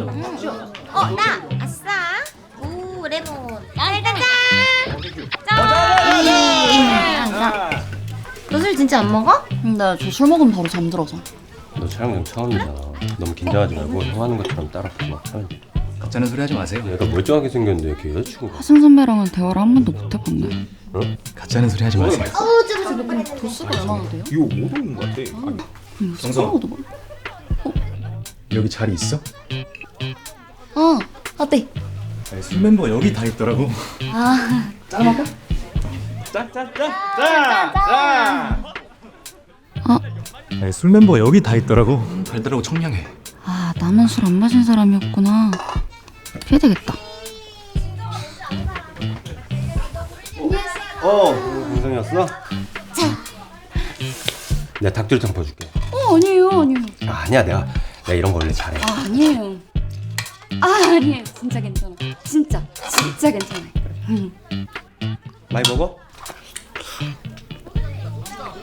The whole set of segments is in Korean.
어, 나 아싸. 오, 레몬. 짜잔. 너술 진짜 안 먹어? 근데 저 술 먹으면 바로 잠들어서. 너 촬영 처음이잖아. 너무 긴장하지 말고 형 하는 것처럼 따라 막 하면 돼. 가짜는 소리 하지 마세요. 얘가 멀쩡하게 생겼는데 이렇게 여자친구가 하승 선배랑은 대화를 한 번도 못 해봤네. 가짜는 소리 하지 마세요. 어우, 저거 저거. 도수가 얼마나 돼요? 이거 오동인 것 같아. 음, 술 정성. 뭐. 여기 자리 있어? 어, 어때? 아니, 술 멤버 여기 다 있더라고. 아, 어, 아니, 술 멤버 여기 다 있더라고. 달달하고 청량해. 아 나는 술안 마신 사람이었구나. 피해야 되겠다. 어, 공성이었어? 내가 닭도리탕 퍼줄게. 어 아니에요, 아니에요. 아, 아니야, 내가 내가 이런 거 원래 잘해. 아 아니에요. 아 아니에요. 진짜 괜찮아. 진짜, 진짜 괜찮아. 음. 많이 먹어?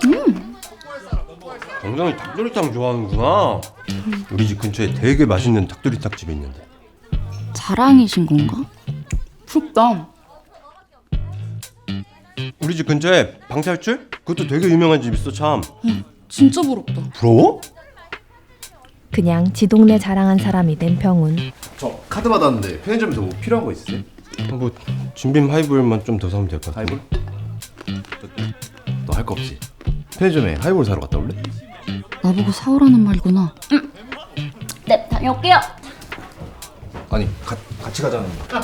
음. 정성이 닭도리탕 좋아하는구나. 우리 집 근처에 되게 맛있는 닭도리탕 집이 있는데. 자랑이신 건가? 부럽다. 우리 집 근처에 방탈출? 그것도 되게 유명한 집 있어 참. 진짜 부럽다. 부러워? 그냥 지 동네 자랑한 사람이 된 병훈. 저 카드 받았는데 편의점에서 뭐 필요한 거 있으세요? 뭐 진빔 하이볼만 좀 더 사면 될 것 같아. 하이볼? 너 할 거 없지? 편의점에 하이볼 사러 갔다 올래? 나보고 사오라는 말이구나. 네, 다녀올게요. 아니 가, 같이 가자는 거.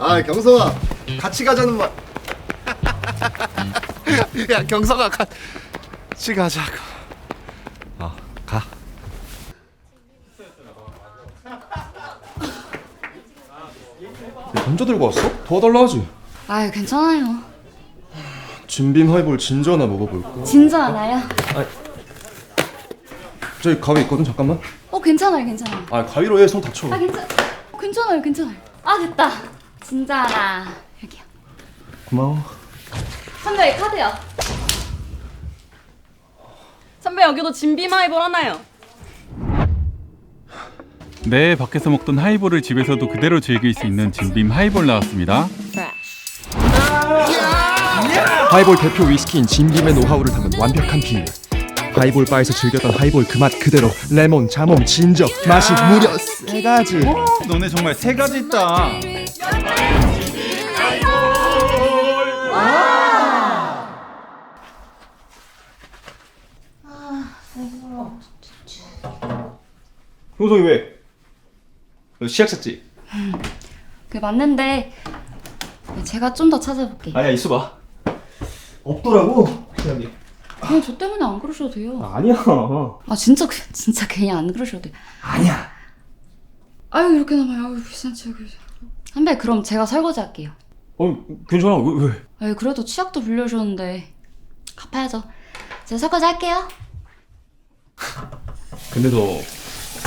아 경성아 같이 가자는 말. 야 경성아 같이 가자고. 혼자 들고 왔어? 도와달라 하지. 아유 괜찮아요. 진빔 하이볼 진저 하나 먹어볼까? 진짜 않아요. 저기 가위 있거든 잠깐만. 어 괜찮아요, 괜찮아요. 아 가위로 해손 다쳐. 아 괜찮, 괜찮아요, 괜찮아요. 아 됐다. 진짜 하나 여기요. 고마워. 선배 카드요. 선배 여기도 진빔 하이볼 하나요? 네, 밖에서 먹던 하이볼을 집에서도 그대로 즐길 수 있는 진빔 하이볼 나왔습니다. 하이볼 대표 위스키인 진빔의 노하우를 담은 완벽한 비율 하이볼 바에서 즐겼던 하이볼 그 맛 그대로 레몬, 자몽, 진저 맛이 무려 세 가지 너네 정말 세 가지 있다. 효성이 왜? 너 시약 샀지? 그 맞는데 제가 좀 더 찾아볼게요. 아니야 있어봐. 없더라고 시약이. 그냥 저 때문에 안 그러셔도 돼요. 아니야. 아 진짜 그- 진짜 괜히 안 그러셔도 돼요. 아니야. 아유 이렇게 남아요. 아유 비싼 치약을. 선배 그럼 제가 설거지 할게요. 어 괜찮아 왜 왜? 아유 그래도 치약도 빌려주셨는데 갚아야죠. 제가 설거지 할게요. 근데 너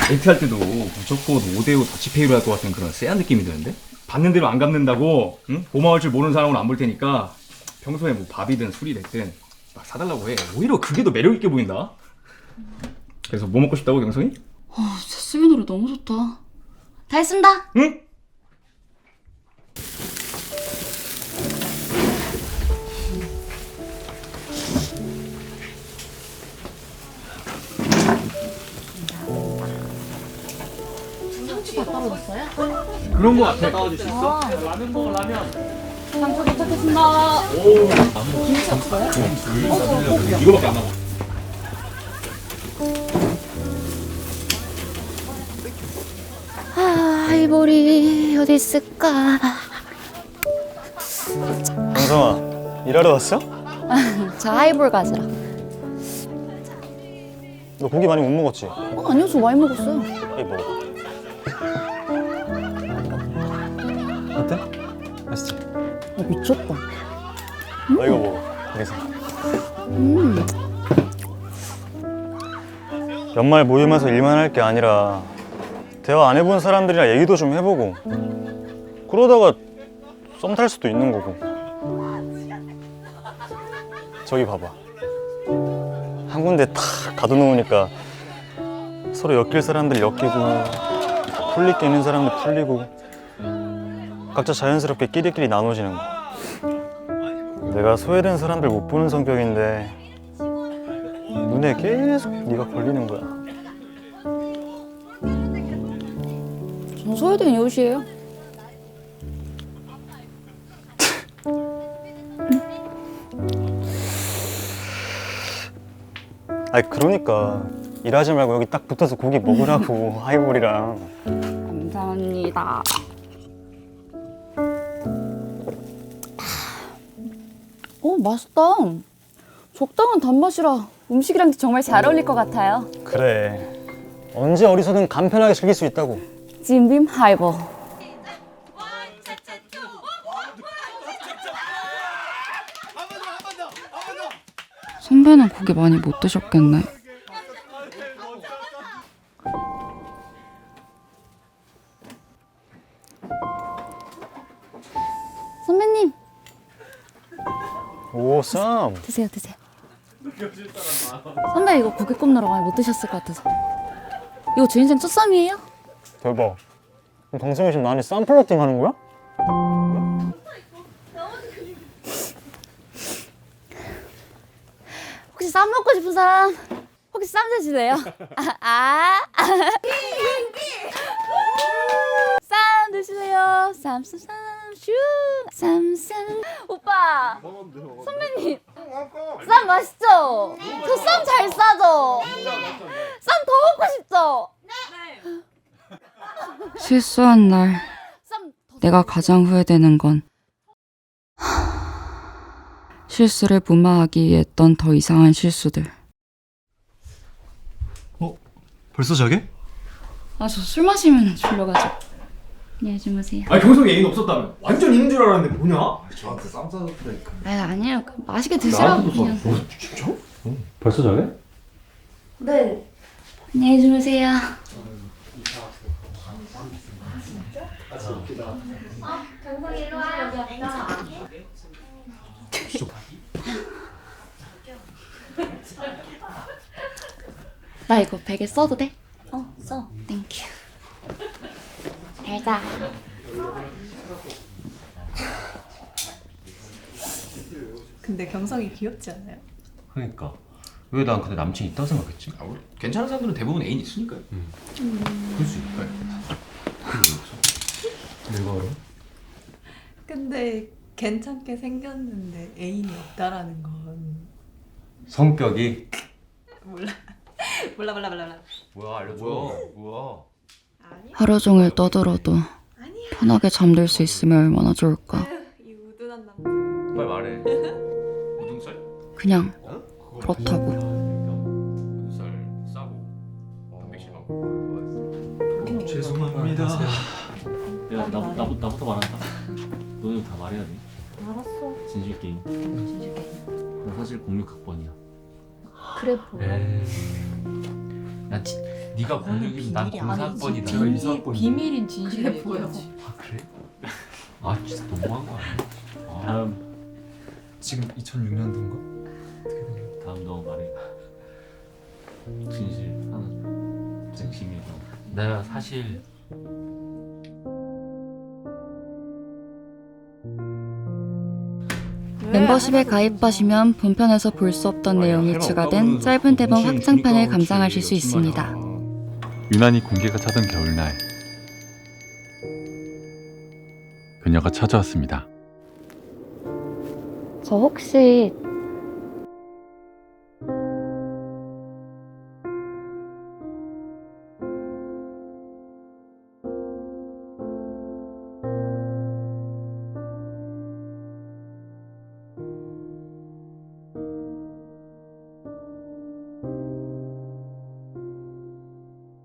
데이트할 때도 무조건 5대5 더치페이로 할 것 같은 그런 쎄한 느낌이 드는데? 받는 대로 안 갚는다고 응? 고마울 줄 모르는 사람은 안 볼 테니까 평소에 뭐 밥이든 술이 됐든 막 사달라고 해 오히려 그게 더 매력 있게 보인다 그래서 뭐 먹고 싶다고 경성이? 아 제쓰기 노래 너무 좋다. 다 했습니다. 응? 그런 거 같아 상처 도착했습니다. 이거밖에 안 남아 아, 하이볼이 어디 있을까? 강성아 일하러 왔어? 저 하이볼 가지라. 너 고기 많이 못 먹었지? 어 아니요 저 많이 먹었어요. 이 먹어 미쳤다. 너 이거 먹어. 그래서. 연말 모임에서 일만 할 게 아니라 대화 안 해본 사람들이랑 얘기도 좀 해보고 그러다가 썸 탈 수도 있는 거고. 저기 봐봐. 한 군데 탁 가둬놓으니까 서로 엮일 사람들 엮이고 풀릴 게 있는 사람들 풀리고 각자 자연스럽게 끼리끼리 나눠지는 거. 내가 소외된 사람들 못 보는 성격인데 눈에 계속 네가 걸리는 거야. 전 소외된 이웃이에요. 아니 그러니까 일하지 말고 여기 딱 붙어서 고기 먹으라고 하이볼이랑. 감사합니다. 맛있다. 적당한 단맛이라 음식이랑 정말 잘 어울릴 것 같아요. 그래. 언제 어디서든 간편하게 즐길 수 있다고. 진빔 하이볼. 선배는 고기 많이 못 드셨겠네. 쌈. 드세요 드세요. 선배 이거 고기 굽느라 많이 못 드셨을 것 같아서. 이거 제 인생 첫 쌈이에요? 대박. 그럼 동생이 지금 나한테 쌈 플러팅 하는 거야? 혹시 쌈 먹고 싶은 사람? 혹시 쌈 드실래요? 아, 아. 쌈 드실래요? 쌈 쌈 쌈 슈 쌈쌈 오빠 선배님 쌈 맛있죠? 저 쌈 잘 싸죠? 쌈 더 먹고 싶죠? 실수한 날 내가 가장 후회되는 건 실수를 무마하기 위해 했던 더 이상한 실수들. 벌써 자게? 아 저 술 마시면 졸려가지고. 안녕히 주무세요. 아니 경석이 애인 없었다면 완전 있는 줄 알았는데 뭐냐? 저한테 쌈 싸줬다니까. 아 아니에요. 맛있게 드시라고 그냥. 벌써 자게? 네. 안녕히 주무세요. 나 이거 베개 써도 돼? 어, 써. 땡큐. 잘 자. 근데 경성이 귀엽지 않아요? 그러니까 왜 난 근데 남친 있다고 생각했지? 아, 우리 괜찮은 사람들은 대부분 애인 있으니까요. 그럴 수 있다. 내가 알아? 근데 괜찮게 생겼는데 애인이 없다라는 건 성격이 몰라 몰라 몰라 몰라 몰라 뭐야 알려줘. 뭐야? 하루 종일 떠들어도 편하게 잠들 수 있으면 얼마나 좋을까. 이 우둔한 남자 빨리 말해. 우등살? 그냥 그렇다고. 우등살 싸고 단백질하고. 죄송합니다. 내가 나, 나, 나부터 말한다. 너네 다 말해야 돼. 알았어. 진실 게임. 진실게. 나 사실 06학번이야. 그래 보여. 나 지, 네가 06이면 난 비밀이. 04학번이다. 제가 이사학번이. 비밀인 진실을 보여. 아 그래? 아 진짜 너무한 거 아니야? 아, 다음 지금 2006년도인가? 다음 너 말해. 진실 하나. 진심이 내가 사실 멤버십에 가입하시면 본편에서 볼 수 없던 내용이 추가된 짧은 대본 확장판을 감상하실 수 있습니다. 유난히 공기가 차던 겨울날 그녀가 찾아왔습니다. 저 혹시